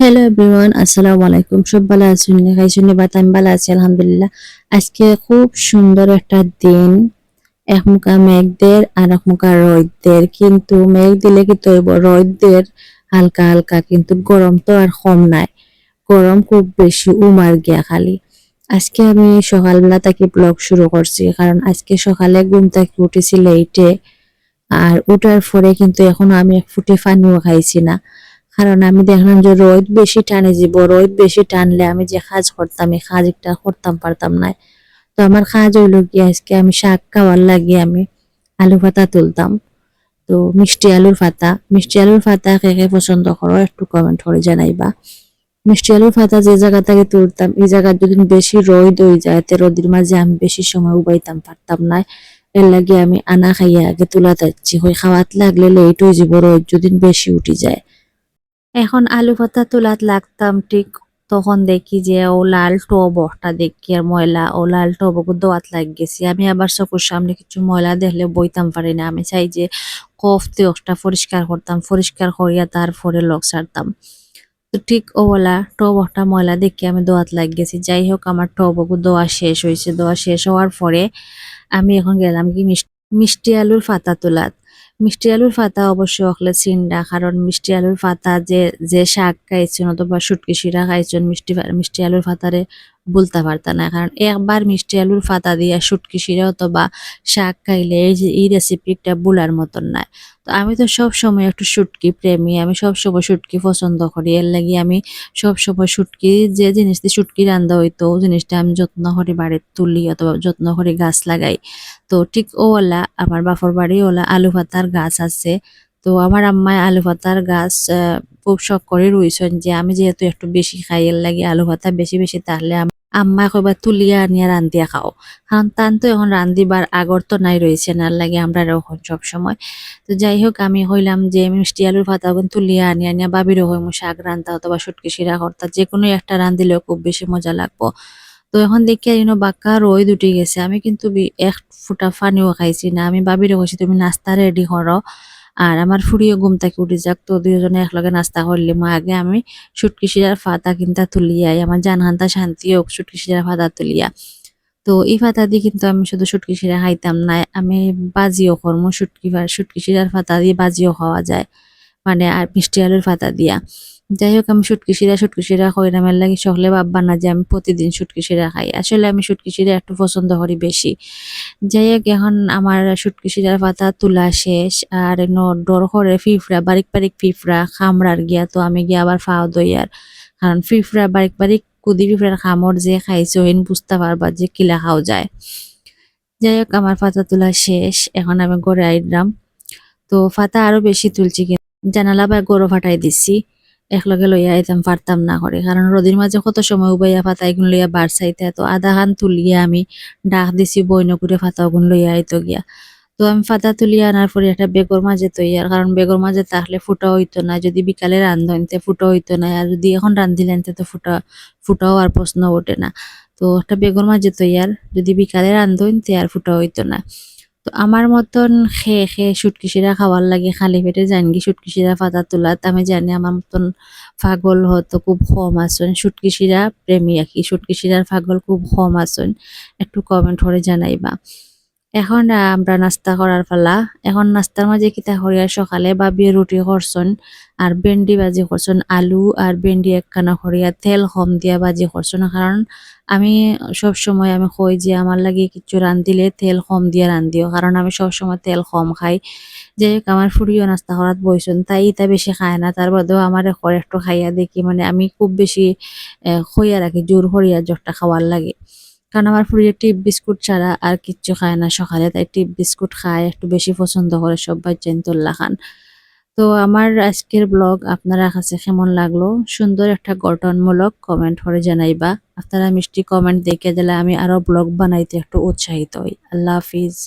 Hello everyone আসসালামু আলাইকুম সব ভালো আছেন? খাইছেন বাত আমি ভালো আছি, আলহামদুলিল্লাহ। আজকে খুব সুন্দর একটা দিন। এক মুখা মেঘদের আর এক মুখা কিন্তু মেঘ দিলে কি তৈব? হালকা হালকা, কিন্তু গরম তো আর কম নাই। গরম খুব বেশি, উমার গিয়া খালি। আজকে আমি সকালবেলা থেকে ব্লগ শুরু করছি, কারণ আজকে সকালে ঘুম থেকে উঠেছি লেটে আর উঠার পরে কিন্তু এখনও আমি এক ফুটে পানিও খাইছি না। কারণ আমি দেখলাম যে রোদ বেশি টানে যাব রোদ বেশি টানলে আমি যে কাজ করতাম, এই কাজ একটা করতাম, পারতাম না। তো আমার কাজ হইল কি, আজকে আমি শাক খাওয়ার লাগে আমি আলু পাতা তুলতাম। তো মিষ্টি আলুর পাতা, মিষ্টি আলুর পাতা কে কে পছন্দ করো একটু কমেন্ট করে জানাইবা। মিষ্টি আলুর পাতা যে জায়গা থেকে তুলতাম, এই জায়গা যদি বেশি রোদ হয়ে যায়, তে রোদের মাঝে আমি বেশি সময় উবাইতাম, পারতাম না। এর লাগে আমি আনা খাইয়া আগে তুলা যাচ্ছি হয়ে খাওয়াত লাগলে লেট হয়ে যাব রোদ যদি বেশি উঠি যায়। এখন আলু পাতা তোলাত লাগতাম ঠিক তখন দেখি যে ও লাল টবটা দেখি আর ময়লা, ও লাল টবকে দোয়াত লাগ গেছি আমি আবার চকুর সামনে কিছু ময়লা দেখলে বইতাম পারি না। আমি চাই যে কফ তেওটা পরিষ্কার করতাম, পরিষ্কার করিয়া তারপরে লক সারতাম। তো ঠিক ওলা টবটা ময়লা দেখি আমি দোয়াত লাগ গেছি যাই হোক, আমার টবকু দোয়া শেষ হয়েছে। দোয়া শেষ হওয়ার পরে আমি এখন গেলাম কি মিষ্টি মিষ্টি আলুর পাতা তোলাত। মিষ্টি আলুর ফাতা অবশ্যই অকলে চিন্ডা, কারণ মিষ্টি আলুর ফাতা যে যে শাক খাইছেন অথবা সুটকি শিরা খাইছেন, মিষ্টি মিষ্টি আলুর পাতারে বলতে পারতা না। কারণ একবার মিষ্টি আলুর পাতা দিয়া সুটকি শিরা অথবা শাক খাইলে এই রেসিপিটা বুলার মতন নাই। তো আমি তো সব সময় একটু শুটকি প্রেমী। আমি সব সময় শুটকি পছন্দ করি। এর লাগি আমি সব সময় শুটকি, যে জিনিসটি শুটকি রান্দা হইতো জিনিসটা আমি যত্ন করে বাড়ির তুলি অথবা যত্ন করে গাছ লাগাই। তো ঠিক ওলা, আমার বাপর বাড়ি ওলা আলু পাতার গাছ আছে। তো আমার আম্মায় আলু পাতার গাছ খুব শখ করে রুইছেন যে, আমি যেহেতু একটু বেশি খাই, এর লাগে আলু পাতা বেশি বেশি তাহলে আম্মা কইবা তুলিয়া আনিয়া রান্ধিয়া খাও। কারণ তান তো এখন রান্ধিবার আগর তো নাই রয়েছে না লাগে আমরা এখন সব সময়। তো যাই হোক আমি হইলাম যে মিষ্টি আলুর ওখান তুলিয়া আনিয়া আনিয়া বাবিরও হইম শাক রান্তা অথবা সুটকি শিরা করতা যে কোনো একটা রান্ধিলেও খুব বেশি মজা লাগবো। তো এখন দেখি ইনো বাক্কা রই দুটি গেছে। আমি কিন্তু এক ফুটা ফানিও খাইছি না। আমি বাবিরও কইছি তুমি নাস্তা রেডি করো আর আমার ফুড়িও ঘুম থেকে উঠে যাক, তো দুজনে একলগে নাস্তা করলে। মা আগে আমি সুটকি সিজার ফাতা কিনতা তুলিয়াই আমার জানহান্তা শান্তি হোক সুটকি সিজার ফাতা তুলিয়া। তো এই ফাতা দিয়ে কিন্তু আমি শুধু সুটকি সিরা খাইতাম না, আমি বাজিও করমো সুটকি সুটকি সিরার ফাতা দিয়ে বাজিও খাওয়া যায়। মানে আর মিষ্টি আলুর ফাতা দিয়া। যাই হোক, আমি সুটকি শিরা সুটকি শিরা খৈরামের লাগি সকলে ভাববা না যে আমি প্রতিদিন সুটকি শিরা খাই। আসলে আমি সুটকি শিরা একটু পছন্দ করি বেশি। যাই হোক, এখন আমার সুটকি শিরার পাতা তোলা শেষ, আর ডর করে ফিফরা, বারিক বারিক ফিফরা খামড়ার গিয়া তো আমি গিয়া আবার ফাও দই আর। কারণ ফিফরা, বারিক বারিক কুদি ফিফরার খামর যে খাইছো হেন বুঝতে পারবা যে কিলা খাও যায়। যাই হোক, আমার পাতা তোলা শেষ, এখন আমি ঘরে আইলাম তো ফাতা আরও বেশি তুলছি জানালা বা গরো ফাটাই দিছি। একলগে লইয়া আইতাম, পারতাম না করে। কারণ রোদির মাঝে কত সময় উবাইয়া ফাতা, এগুন লইয়া বার চাইতে। তো আধা খান তুলিয়া আমি ডাক দিছি, বইন করে ফাতা ওগুন লইয়া আইতো গিয়া। তো আমি ফাতা তুলিয়া আনার পরে একটা বেগর মাঝে তৈয়ার। কারণ বেগর মাঝে তাহলে ফুটা হইতো না। যদি বিকালে রান্ধন, তে ফুটা হইতো না। আর যদি এখন রান্ধিলেন তো ফুটা, ফুটাও আর প্রশ্ন ওঠে না। তো একটা বেগর মাঝে তৈয়ার। যদি বিকালে রান্ধন, তে আর ফুটা হইতো না। তো আমার মতন খেয়ে খেয়ে সুটকিসিরা খাওয়ার লাগে, খালি পেটে জানগি সুটকিসিরা পাতা তোলাত আমি জানি আমার মতন ফাগল হতো খুব কম আসন। সুটকিসিরা প্রেমী আঁকি সুটকিসিরার ফাগল খুব কম আসন। একটু কমেন্ট করে জানাইবা। এখন আমরা নাস্তা করার পালা। এখন নাস্তার মাঝে কিতা করিয়া সকালে বাবিয়ে রুটি করছন আর ভেন্ডি বাজি করছন। আলু আর ভেন্ডি একখানা করিয়া তেল কম দিয়া বাজি করছন। কারণ আমি সব সময় আমি কই যে আমার লাগে কিছু রান্ধিলে তেল কম দিয়ে রান্ধিও, কারণ আমি সব সময় তেল কম খাই। যে আমার ফুরিও নাস্তা করাত বইছন তাই ইটা বেশি খায় না, তার বাদেও আমার এখন একটু খাইয়া দেখি মানে আমি খুব বেশি খইয়া রাখি জোর করিয়া জটটা খাওয়ার লাগে। কারণ আমার ফুরিয়ে টিপ বিস্কুট ছাড়া আর কিচ্ছু খায় না সকালে, তাই টিপ বিস্কুট খায় একটু বেশি পছন্দ করে সব বাচ্চাইনতুল্লাহ খান। তো আমার আজকের ব্লগ আপনারা কাছে কেমন লাগল? সুন্দর একটা গঠনমূলক কমেন্ট করে জানাইবা। আপনারা মিষ্টি কমেন্ট দেখে দিলে আমি আরও ব্লগ বানাইতে একটু উৎসাহিত হই। আল্লাহ হাফিজ।